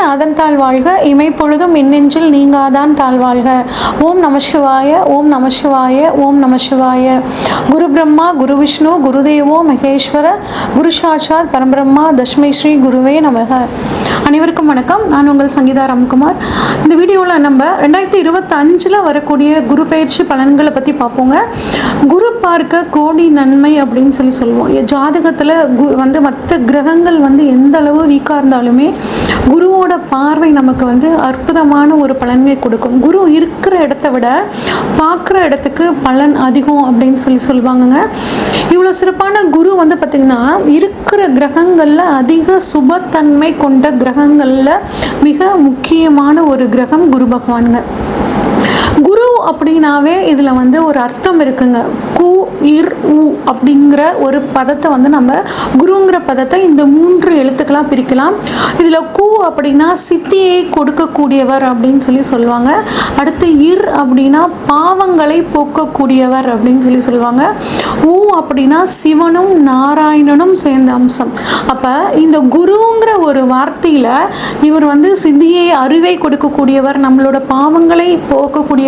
நாதன் தாழ் வாழ்க. இமைப்பொழுதும் மின்னெஞ்சில் நீங்காதான் தாழ் வாழ்க. ஓம் நமசிவாய ஓம் நமசிவாய ஓம் நமசிவாய குரு பிரம்மா குரு விஷ்ணு குருதேவோ மகேஸ்வர குரு சாட்சாத் பரம்பிரம்மா தஷ்மை ஸ்ரீ குருவே நமக. அனைவருக்கும் வணக்கம். நான் உங்கள் சங்கீதா ராம்குமார். இந்த வீடியோவில் நம்ம ரெண்டாயிரத்தி இருபத்தஞ்சில் வரக்கூடிய குரு பயிற்சி பலன்களை பற்றி பார்ப்போங்க. குரு பார்க்க கோடி நன்மை அப்படின்னு சொல்லி சொல்லுவோம். ஜாதகத்தில் கு வந்து மற்ற கிரகங்கள் வந்து எந்த அளவு வீக்காக இருந்தாலுமே குருவோட பார்வை நமக்கு வந்து அற்புதமான ஒரு பலன்களை கொடுக்கும். குரு இருக்கிற இடத்த விட பார்க்குற இடத்துக்கு பலன் அதிகம் அப்படின்னு சொல்லி சொல்லுவாங்கங்க. இவ்வளோ சிறப்பான குரு வந்து பார்த்திங்கன்னா இருக்கிற கிரகங்களில் அதிக சுபத்தன்மை கொண்ட கிரகங்களில் மிக முக்கியமான ஒரு கிரகம் குரு பகவானுங்க. குரு அப்படின்னாவே இதில் வந்து ஒரு அர்த்தம் இருக்குங்க. கு இர் உ அப்படிங்கிற ஒரு பதத்தை வந்து நம்ம குருங்கிற பதத்தை இந்த மூன்று எழுத்துக்களாக பிரிக்கலாம். இதில் கு அப்படின்னா சித்தியை கொடுக்கக்கூடியவர் அப்படின்னு சொல்லி சொல்லுவாங்க. அடுத்து இர் அப்படின்னா பாவங்களை போக்கக்கூடியவர் அப்படின்னு சொல்லி சொல்லுவாங்க. உ அப்படின்னா சிவனும் நாராயணனும் சேர்ந்த அம்சம். அப்போ இந்த குருங்கிற ஒரு வார்த்தையில் இவர் வந்து சித்தியை அறிவை கொடுக்கக்கூடியவர் நம்மளோட பாவங்களை போக்கக்கூடிய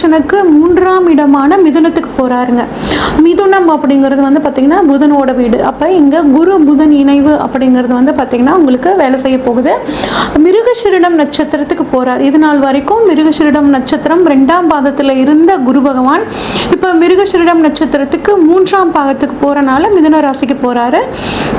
புருஷனுக்கு மூன்றாம் இடமான மிதுனத்துக்கு போகிறாருங்க மிதுனம் அப்படிங்கிறது வந்து பார்த்திங்கன்னா புதனோட வீடு. அப்போ இங்கே குரு புதன் இணைவு அப்படிங்கிறது வந்து பார்த்திங்கன்னா உங்களுக்கு வேலை செய்ய போகுது. மிருகஷிரிடம் நட்சத்திரத்துக்கு போகிறார் இது நாள் வரைக்கும் மிருகஷிரிடம் நட்சத்திரம் ரெண்டாம் பாதத்தில் இருந்த குரு பகவான். இப்போ மிருகஷிரிடம் நட்சத்திரத்துக்கு மூன்றாம் பாகத்துக்கு போகிறனால மிதுன ராசிக்கு போகிறாரு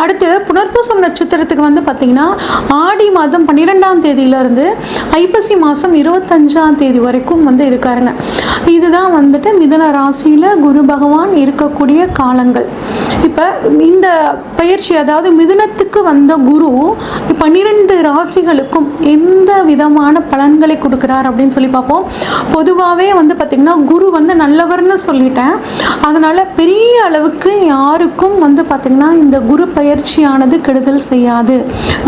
அடுத்து புனர்பூசம் நட்சத்திரத்துக்கு வந்து பார்த்தீங்கன்னா ஆடி மாதம் பன்னிரெண்டாம் தேதியிலேருந்து ஐப்பசி மாதம் இருபத்தஞ்சாம் தேதி வரைக்கும் வந்து இருக்காருங்க. இதுதான் வந்துட்டு மிதன ராசியில் குரு பகவான் இருக்கக்கூடிய காலங்கள். இப்போ இந்த பயிற்சி அதாவது மிதுனத்துக்கு வந்த குரு பன்னிரெண்டு ராசிகளுக்கும் எந்த விதமான பலன்களை கொடுக்குறார் அப்படின்னு சொல்லி பார்ப்போம். பொதுவாகவே வந்து பார்த்திங்கன்னா குரு வந்து நல்லவர்னு சொல்லிட்டேன். அதனால் பெரிய அளவுக்கு யாருக்கும் வந்து பார்த்திங்கன்னா இந்த குரு பயிற்சியானது கெடுதல் செய்யாது.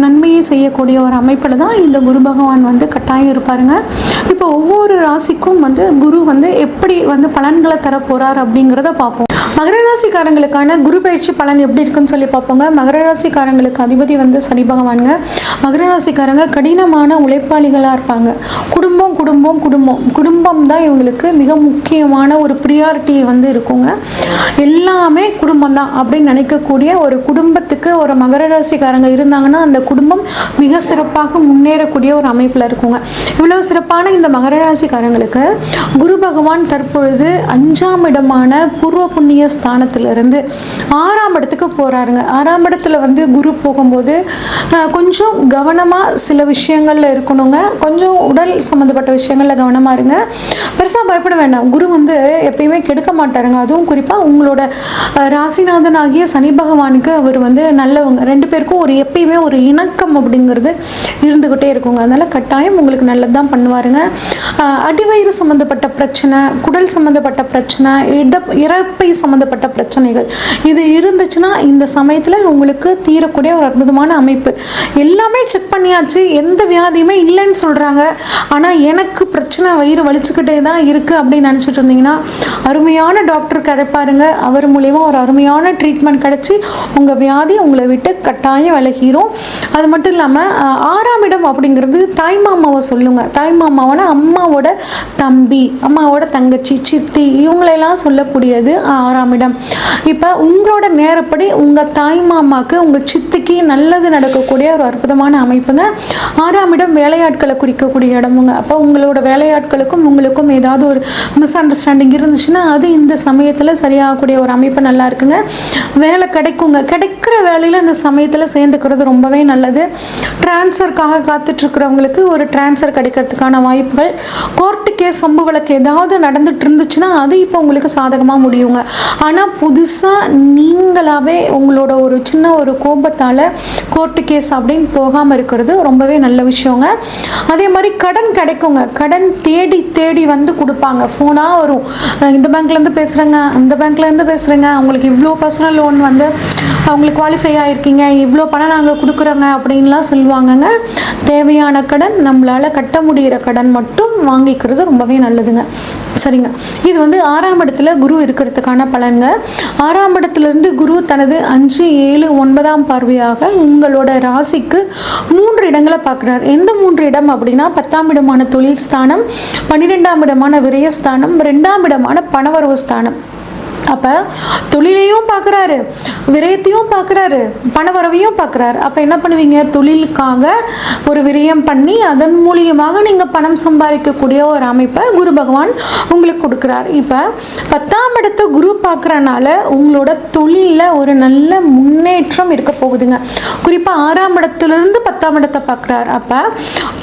நன்மையை செய்யக்கூடிய ஒரு அமைப்பில் தான் இந்த குரு பகவான் வந்து கட்டாயம் இருப்பாருங்க. இப்போ ஒவ்வொரு ராசிக்கும் வந்து குரு வந்து எப்படி வந்து பலன்களை தர போகிறார் அப்படிங்கிறத பார்ப்போம். மகர ராசிக்காரங்களுக்கான குரு பயிற்சி பலன் எப்படி இருக்குன்னு சொல்லி பார்ப்போங்க. மகர ராசிக்காரங்களுக்கு அதிபதி வந்து சனி பகவானுங்க. மகர ராசிக்காரங்க கடினமான உழைப்பாளிகளாக இருப்பாங்க. குடும்பம் குடும்பம் குடும்பம். குடும்பம் தான் இவங்களுக்கு மிக முக்கியமான ஒரு ப்ரியாரிட்டி வந்து இருக்குங்க. எல்லாமே குடும்பம் தான் அப்படின்னு நினைக்கக்கூடிய ஒரு குடும்பத்துக்கு ஒரு மகர ராசிக்காரங்க இருந்தாங்கன்னா அந்த குடும்பம் மிக சிறப்பாக முன்னேறக்கூடிய ஒரு அமைப்பில் இருக்குங்க. இவ்வளவு சிறப்பான இந்த மகர ராசிக்காரங்களுக்கு குரு பகவான் தற்பொழுது அஞ்சாம் இடமான பூர்வ புண்ணிய ஸ்தானத்திலிருந்து ஆறாம் இடத்துக்கு போகிறாருங்க ஆறாம் இடத்துல வந்து குரு போகும்போது கொஞ்சம் கவனமாக சில விஷயங்களில் இருக்கணுங்க. கொஞ்சம் உடல் சம்மந்தப்பட்ட விஷயங்களில் கவனமாக இருங்க. பெருசாக பயப்பட வேண்டாம். குரு வந்து எப்பயுமே கெடுக்க மாட்டாருங்க. அதுவும் குறிப்பாக உங்களோட ராசிநாதன் ஆகிய சனி பகவானுக்கு அவர் வந்து நல்லவங்க. ரெண்டு பேருக்கும் ஒரு எப்பயுமே ஒரு இணக்கம் அப்படிங்கிறது இருந்துக்கிட்டே இருக்குங்க. அதனால் கட்டாயம் உங்களுக்கு நல்லது தான் பண்ணுவாருங்க அடிவயிறு சம்மந்தப்பட்ட பிரச்சனை குடல் சம்மந்தப்பட்ட பிரச்சனை இட இறப்பை சம்மந்தப்பட்ட பிரச்சனைகள். இது இருந்துச்சுன்னா இந்த சமயத்தில் உங்களுக்கு தீரக்கூடிய ஒரு அற்புதமான அமைப்பு. எல்லாமே செக் பண்ணியாச்சு. எந்த வியாதியுமே இல்லைன்னு சொல்கிறாங்க ஆனால் எனக்கு பிரச்சனை வயிறு வலிச்சுக்கிட்டே தான் இருக்குது அப்படின்னு நினச்சிட்டு இருந்தீங்கன்னா அருமையான டாக்டர் கிடைப்பாருங்க அவர் மூலயமா ஒரு அருமையான ட்ரீட்மெண்ட் கிடச்சி உங்கள் வியாதி உங்களை விட்டு கட்டாயம் விலகிரும். அது மட்டும் இல்லாமல் ஆறாம் இடம் அப்படிங்கிறது தாய் மாமாவை சொல்லுங்க. தாய் மாமாவோட அம்மாவோட தம்பி அம்மாவோட தங்கச்சி சித்தி இவங்களெல்லாம் சொல்லக்கூடியது ஆறாம் ஆறாம் இடம் இப்போ உங்களோட நேரப்படி உங்கள் தாய் மாமாக்கு உங்கள் சித்திக்கு நல்லது நடக்கக்கூடிய ஒரு அற்புதமான அமைப்புங்க. ஆறாம் இடம் வேலையாட்களை குறிக்கக்கூடிய இடமுங்க. அப்போ உங்களோட வேலையாட்களுக்கும் உங்களுக்கும் ஏதாவது ஒரு மிஸ் அண்டர்ஸ்டாண்டிங் இருந்துச்சுன்னா அது இந்த சமயத்தில் சரியாகக்கூடிய ஒரு அமைப்பு நல்லா இருக்குங்க. வேலை கிடைக்குங்க. கிடைக்கிற வேலையில் இந்த சமயத்தில் சேர்ந்துக்கிறது ரொம்பவே நல்லது. டிரான்ஸ்ஃபருக்காக காத்துட்ருக்கிறவங்களுக்கு ஒரு டிரான்ஸ்ஃபர் கிடைக்கிறதுக்கான வாய்ப்புகள். கோர்ட்டு கேஸ் சம்பு வழக்கு ஏதாவது நடந்துட்டு இருந்துச்சுன்னா அது இப்போ உங்களுக்கு சாதகமாக முடியுங்க. ஆனால் புதுசாக நீங்களாகவே உங்களோட ஒரு சின்ன ஒரு கோபத்தால் கோர்ட்டு கேஸ் அப்படின்னு போகாமல் இருக்கிறது ரொம்பவே நல்ல விஷயங்க. அதே மாதிரி கடன் கிடைக்குங்க. கடன் தேடி தேடி வந்து கொடுப்பாங்க. ஃபோனாக வரும். இந்த பேங்க்லேருந்து பேசுகிறேங்க அந்த பேங்க்லேருந்து பேசுகிறேங்க அவங்களுக்கு இவ்வளோ பர்சனல் லோன் வந்து அவங்களுக்கு குவாலிஃபை ஆகிருக்கீங்க இவ்வளோ பணம் நாங்கள் கொடுக்குறோங்க. அப்படின்லாம் சொல்லுவாங்கங்க. தேவையான கடன் நம்மளால் கட்ட முடிகிற கடன் மட்டும் வாங்கிக்கிறது ரொம்பவே நல்லதுங்க. சரிங்க. இது வந்து ஆறாம் இடத்துல குரு இருக்கிறதுக்கான பலன்ங்க ஆறாம் இடத்துலேருந்து குரு தனது அஞ்சு ஏழு ஒன்பதாம் பார்வையாக உங்களோட ராசிக்கு மூன்று இடங்களை பார்க்குறார். எந்த மூன்று இடம் அப்படின்னா பத்தாம் இடமான தொழில் ஸ்தானம் பன்னிரெண்டாம் இடமான விரயஸ்தானம் ரெண்டாம் இடமான பணவரவு ஸ்தானம். அப்போ தொழிலையும் பார்க்குறாரு விரயத்தையும் பார்க்குறாரு பணவரவையும் பார்க்குறாரு அப்போ என்ன பண்ணுவீங்க? தொழிலுக்காக ஒரு விரயம் பண்ணி அதன் மூலியமாக நீங்கள் பணம் சம்பாதிக்கக்கூடிய ஒரு அமைப்பை குரு பகவான் உங்களுக்கு கொடுக்குறார். இப்போ பத்தாம் இடத்தை குரு பார்க்குறனால உங்களோட தொழிலில் ஒரு நல்ல முன்னேற்றம் இருக்க போகுதுங்க. குறிப்பாக ஆறாம் இடத்துலேருந்து பத்தாம் இடத்தை பார்க்குறாரு அப்போ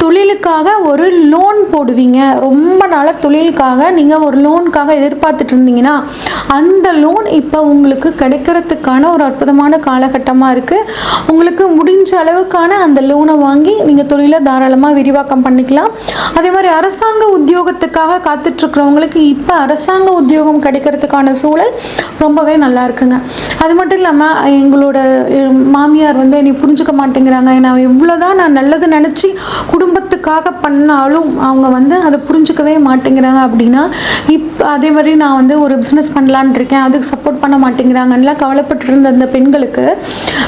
தொழிலுக்காக ஒரு லோன் போடுவீங்க. ரொம்ப நாளாக தொழிலுக்காக நீங்கள் ஒரு லோனுக்காக எதிர்பார்த்துட்டு இருந்தீங்கன்னா அந்த அந்த லோன் இப்போ உங்களுக்கு கிடைக்கிறதுக்கான ஒரு அற்புதமான காலகட்டமாக இருக்குது உங்களுக்கு முடிஞ்ச அளவுக்கான அந்த லோனை வாங்கி நீங்கள் தொழிலை தாராளமாக விரிவாக்கம் பண்ணிக்கலாம். அதே மாதிரி அரசாங்க உத்தியோகத்துக்காக காத்துட்ருக்கிறவங்களுக்கு இப்போ அரசாங்க உத்தியோகம் கிடைக்கிறதுக்கான சூழல் ரொம்பவே நல்லா இருக்குங்க. அது மட்டும் இல்லாமல் எங்களோட மாமியார் வந்து என்னை புரிஞ்சுக்க மாட்டேங்கிறாங்க. நான் எவ்வளோதான் நான் நல்லது நினச்சி குடும்பத்துக்காக பண்ணாலும் அவங்க வந்து அதை புரிஞ்சுக்கவே மாட்டேங்கிறாங்க அப்படின்னா இப்போ அதே மாதிரி நான் வந்து ஒரு பிஸ்னஸ் பண்ணலான் இருக்கேன் அதுக்கு சப்போர்ட் பண்ண மாட்டேங்கிறாங்கலாம் கவலைப்பட்டு இருந்த அந்த பெண்களுக்கு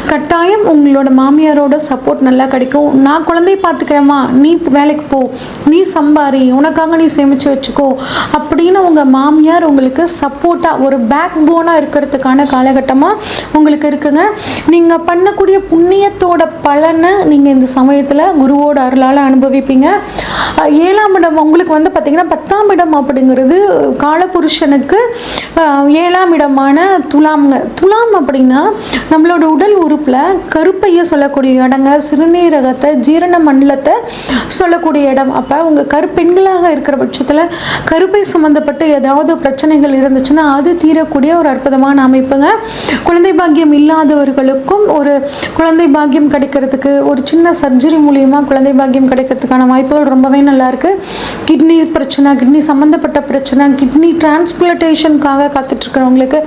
கட்டாயம் உங்களோட மாமியாரோட சப்போர்ட் நல்லா கிடைக்கும். நான் குழந்தைய பார்த்துக்கிறேம்மா. நீ வேலைக்கு போ. நீ சம்பாரி. உனக்காக நீ சேமித்து வச்சுக்கோ. அப்படின்னு உங்கள் மாமியார் உங்களுக்கு சப்போர்ட்டாக ஒரு பேக் போனாக இருக்கிறதுக்கான காலகட்டமாக உங்களுக்கு இருக்குங்க. நீங்கள் பண்ணக்கூடிய புண்ணியத்தோட பலனை நீங்கள் இந்த சமயத்தில் குருவோட அருளால் அனுபவிப்பீங்க. ஏழாம் இடம் உங்களுக்கு வந்து பார்த்தீங்கன்னா பத்தாம் இடம் அப்படிங்கிறது காலபுருஷனுக்கு ஏழாம் இடமான துலாம்ங்க துலாம் அப்படின்னா நம்மளோட உடல் உறுப்பில் கருப்பையை சொல்லக்கூடிய இடங்க சிறுநீரகத்தை ஜீரண மண்டலத்தை சொல்லக்கூடிய இடம். அப்போ உங்கள் கருப்பெண்களாக இருக்கிற பட்சத்தில் கருப்பை சம்மந்தப்பட்ட ஏதாவது பிரச்சனைகள் இருந்துச்சுன்னா அது தீரக்கூடிய ஒரு அற்புதமான அமைப்புங்க. குழந்தை பாக்கியம் இல்லாதவர்களுக்கும் ஒரு குழந்தை பாக்கியம் கிடைக்கிறதுக்கு ஒரு சின்ன சர்ஜரி மூலியமாக குழந்தை பாக்கியம் கிடைக்கிறதுக்கான வாய்ப்புகள் ரொம்பவே நல்லா நல்லாயிருக்கு. கிட்னி பிரச்சனை கிட்னி சம்மந்தப்பட்ட பிரச்சனை கிட்னி டிரான்ஸ்பிளட்டேஷனுக்காக காத்துட்டு இருக்கிறவங்களுக்கு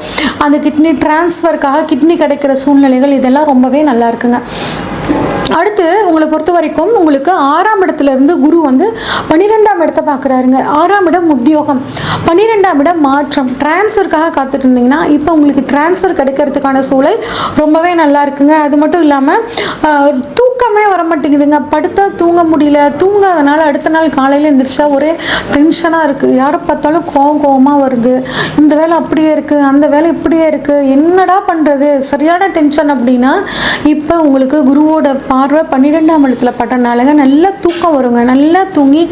அந்த கிட்னி டிரான்ஸ்ஃபருக்காக கிட்னி கிடைக்கிற சூழ்நிலைகள் இதெல்லாம் ரொம்பவே நல்லா இருக்குங்க அடுத்து உங்களை பொறுத்த வரைக்கும் உங்களுக்கு ஆறாம் இடத்துல இருந்து குரு வந்து பன்னிரெண்டாம் இடத்தை பார்க்குறாருங்க. ஆறாம் இடம் உத்தியோகம். பன்னிரெண்டாம் இடம் மாற்றம். டிரான்ஸ்ஃபருக்காக காத்துட்டு இருந்தீங்கன்னா இப்போ உங்களுக்கு டிரான்ஸ்ஃபர் கிடைக்கிறதுக்கான சூழல் ரொம்பவே நல்லா இருக்குங்க. அது மட்டும் இல்லாமல் தூக்கமே வர மாட்டேங்குதுங்க படுத்தா தூங்க முடியல. தூங்காதனால அடுத்த நாள் காலையில் எந்திரிச்சா ஒரே டென்ஷனாக இருக்குது யாரை பார்த்தாலும் கோவம் கோவமாக வருது. இந்த வேலை அப்படியே இருக்குது அந்த வேலை இப்படியே இருக்குது என்னடா பண்ணுறது சரியான டென்ஷன் அப்படின்னா இப்போ உங்களுக்கு குருவோட பார்வை பன்னிரெண்டாம் இடத்துல பட்டனாலங்க நல்லா தூக்கம் வருங்க. நல்லா தூங்கி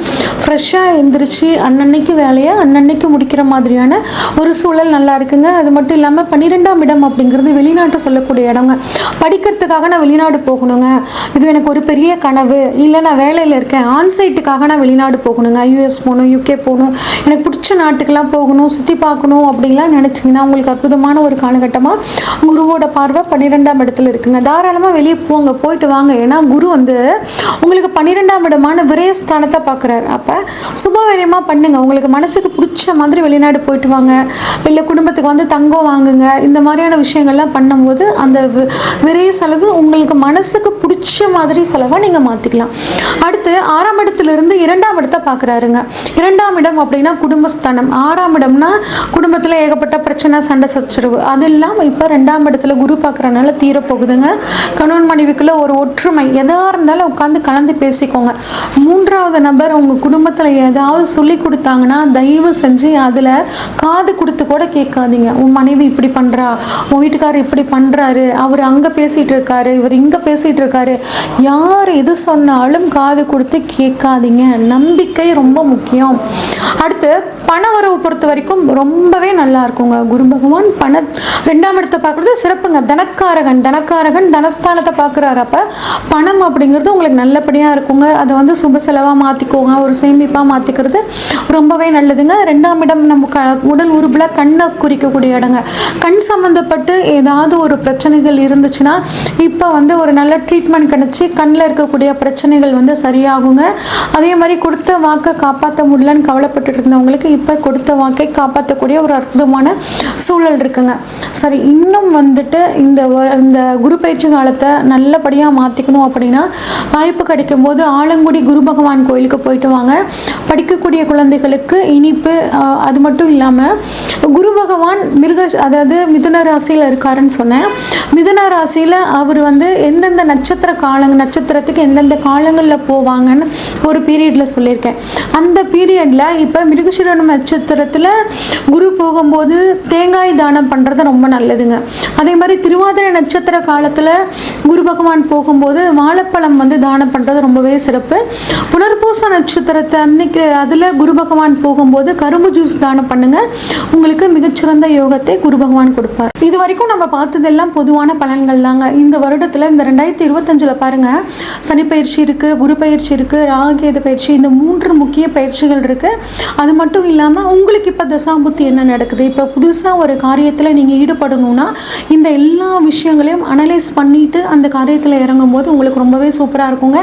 ஃப்ரெஷ்ஷாக எழுந்திரிச்சு அன்னன்னைக்கு வேலையை அன்னன்னைக்கு முடிக்கிற மாதிரியான ஒரு சூழல் நல்லா இருக்குங்க. அது மட்டும் இல்லாமல் பன்னிரெண்டாம் இடம் அப்படிங்கிறது வெளிநாட்டை சொல்லக்கூடிய இடங்க. படிக்கிறதுக்காக நான் வெளிநாடு போகணுங்க. இது எனக்கு ஒரு பெரிய கனவு. இல்லை நான் வேலையில் இருக்கேன். ஆன்சைட்டுக்காக நான் வெளிநாடு போகணுங்க. யூஎஸ் போகணும் யூகே போகணும். எனக்கு பிடிச்ச நாட்டுக்கெல்லாம் போகணும் சுற்றி பார்க்கணும் அப்படின்லாம் நினச்சிங்கன்னா உங்களுக்கு அற்புதமான ஒரு காலகட்டமாக குருவோட பார்வை பன்னிரெண்டாம் இடத்துல இருக்குங்க. தாராளமாக வெளியே போங்க போயிட்டு வாங்க. ஏன்னா குரு வந்து உங்களுக்கு பன்னிரெண்டாம் இடமான விரயஸ்தானத்தை பார்க்குறாரு. அப்போ சுபவரியமாக பண்ணுங்க. உங்களுக்கு மனசுக்கு பிடிச்ச மாதிரி வெளிநாடு போயிட்டு வாங்க. இல்லை குடும்பத்துக்கு வந்து தங்கம் வாங்குங்க. இந்த மாதிரியான விஷயங்கள்லாம் பண்ணும்போது அந்த விரைய செலவு உங்களுக்கு மனசுக்கு பிடிச்ச மாதிரி செலவாக நீங்கள் மாற்றிக்கலாம் அடுத்து ஆறாம் இடத்துல இருந்து இரண்டாம் இடத்தை பார்க்குறாருங்க இரண்டாம் இடம் அப்படின்னா குடும்பஸ்தானம். ஆறாம் இடம்னா குடும்பத்தில் ஏகப்பட்ட பிரச்சனை சண்டை சச்சரவு. அது இல்லாமல் இப்போ ரெண்டாம் இடத்துல குரு பார்க்குறனால தீரப்போகுதுங்க கணவன் மனைவிக்குள்ள ஒரு ஒற்றுமை. எதாக இருந்தாலும் உட்காந்து கலந்து பேசிக்கோங்க. மூன்றாவது நபர் உங்கள் குடும்பத்தை குடும்பத்தில் ஏதாவது சொல்லி கொடுத்தாங்கன்னா தயவு செஞ்சு அதில் காது கொடுத்து கூட கேட்காதீங்க. உன் மனைவி இப்படி பண்ணுறா உன் வீட்டுக்காரர் இப்படி பண்ணுறாரு அவர் அங்கே பேசிகிட்டு இருக்காரு இவர் இங்கே பேசிகிட்டு இருக்காரு. யார் எது சொன்னாலும் காது கொடுத்து கேட்காதீங்க. நம்பிக்கை ரொம்ப முக்கியம். அடுத்து பண வரவு பொறுத்த வரைக்கும் ரொம்பவே நல்லா இருக்குங்க. குரு பகவான் பண ரெண்டாம் இடத்தை பார்க்குறது சிறப்புங்க. தனக்காரகன் தனக்காரகன் தனஸ்தானத்தை பார்க்குறாரு. அப்போ பணம் அப்படிங்கிறது உங்களுக்கு நல்லபடியாக இருக்குங்க. அதை வந்து சுப செலவாக மாற்றிக்கோங்க ஒரு சேமிப்பாக மாற்றிக்கிறது ரொம்பவே நல்லதுங்க. ரெண்டாம் இடம் நம்ம க உடல் உறுப்பில் கண்ணை குறிக்கக்கூடிய இடங்க. கண் சம்மந்தப்பட்டு ஏதாவது ஒரு பிரச்சனைகள் இருந்துச்சுன்னா இப்போ வந்து ஒரு நல்ல ட்ரீட்மெண்ட் கிடச்சி கண்ணில் இருக்கக்கூடிய பிரச்சனைகள் வந்து சரியாகுங்க. அதே மாதிரி கொடுத்த வாக்கை காப்பாற்ற முடியலன்னு கவலைப்பட்டு இருந்தவங்களுக்கு இப்போ கொடுத்த வாக்கை காப்பாற்றக்கூடிய ஒரு அற்புதமான சூழல் இருக்குங்க. சரி இன்னும் வந்துட்டு இந்த இந்த குரு பயிற்சி காலத்தை நல்லபடியாக மாற்றிக்கணும் அப்படின்னா வாய்ப்பு கிடைக்கும் போது ஆலங்குடி குரு பகவான் கோயிலுக்கு போயிட்டு வாங்க. படிக்கக்கூடிய குழந்தைகளுக்கு இனிப்பு அது மட்டும் இல்லாமல் குரு பகவான் மிருக அதாவது மிதுன ராசியில் இருக்காருன்னு சொன்னேன். மிதுன ராசியில் அவர் வந்து எந்தெந்த நட்சத்திர காலங்கள் நட்சத்திரத்துக்கு எந்தெந்த காலங்களில் போவாங்கன்னு ஒரு பீரியடில் சொல்லியிருக்கேன். அந்த பீரியடில் இப்போ மிருகசீரன் நட்சத்திரத்தில் குரு போகும்போது தேங்காய் தானம் பண்ணுறது ரொம்ப நல்லதுங்க. அதே மாதிரி திருவாதிரை நட்சத்திர காலத்தில் குரு பகவான் போகும்போது வாழைப்பழம் வந்து தானம் பண்ணுறது ரொம்பவே சிறப்பு. புனர்பூச நட்சத்திரத்தை அன்னைக்கு அதில் குரு பகவான் போகும்போது கரும்பு ஜூஸ் தானம் பண்ணுங்க. உங்களுக்கு மிகச்சிறந்த யோகத்தை குரு பகவான் கொடுப்பார். இது வரைக்கும் நம்ம பார்த்ததெல்லாம் பொதுவான பலன்கள் தாங்க. இந்த வருடத்தில் இந்த ரெண்டாயிரத்தி இருபத்தஞ்சில் பாருங்க. சனி பயிற்சி இருக்கு குரு பயிற்சி இருக்கு ராகேது பயிற்சி இந்த மூன்று முக்கிய பயிற்சிகள் இருக்குது அது மட்டும் இல்லாமல் உங்களுக்கு இப்போ தசாபுத்தி என்ன நடக்குது? இப்போ புதுசாக ஒரு காரியத்தில் நீங்கள் ஈடுபடணும்னா இந்த எல்லா விஷயங்களையும் அனலைஸ் பண்ணிவிட்டு அந்த காரியத்தில் இறங்கும் போது உங்களுக்கு ரொம்பவே சூப்பராக இருக்குங்க.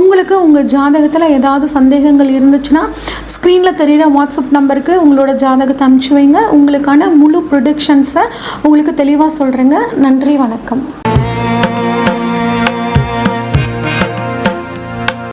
உங்களுக்கு உங்கள் ஜாதகத்தில் ஏதாவது சந்தேகங்கள் இருந்துச்சுன்னா ஸ்க்ரீனில் தெரியிற வாட்ஸ்அப் நம்பருக்கு உங்களோட ஜாதகத்தை அனுப்பிச்சு வைங்க. உங்களுக்கான முழு ப்ரொடிக்ஷன்ஸை உங்களுக்கு தெளிவாக சொல்கிறேங்க நன்றி வணக்கம்.